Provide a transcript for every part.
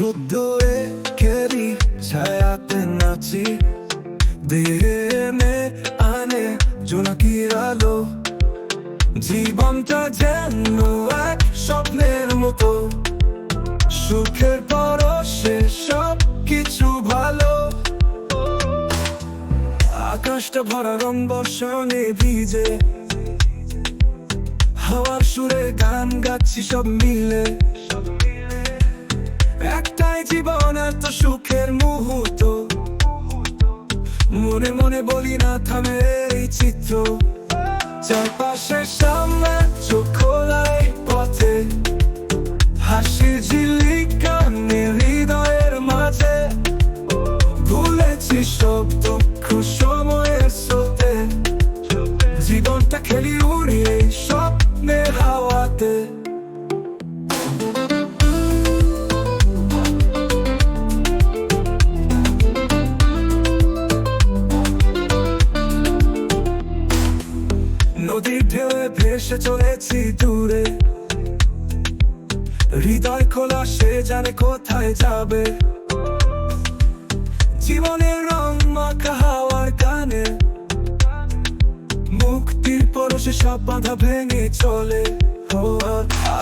রোদ্দুরে কেরি ছায়াতে নাচি। দিনে আনে জোনাকির আলো। জীবনটা যেন এক স্বপ্নের মতো। সুখের পরশে সব কিছু ভালো। আকাশটা ভরা রং বর্ষণে ভিজে। হাওয়ার সুরে গান গাচ্ছি সব মিলে। একটাই জীবন এত সুখের মুহূর্ত। মনে মনে বলি না থামে এই চিত্র। চারপাশের সামনে ভেসে চলেছি দূরে। হৃদয় খোলা, সে জানে কোথায় যাবে। জীবনের রং মাখা হাওয়ার গানে মুক্তির পরশে সব বাধা ভেঙে চলে।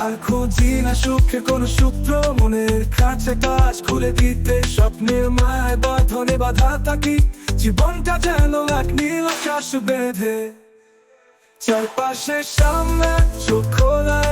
আর খুঁজি না সুখে কোন সূত্র মনের কাছে কাজ খুলে দিতে স্বপ্নের মায় বাঁধনে বাধা থাকি। জীবনটা যেন এক নীল আকাশ বেঁধে। চারপাশে সামনে চোখ খোলাই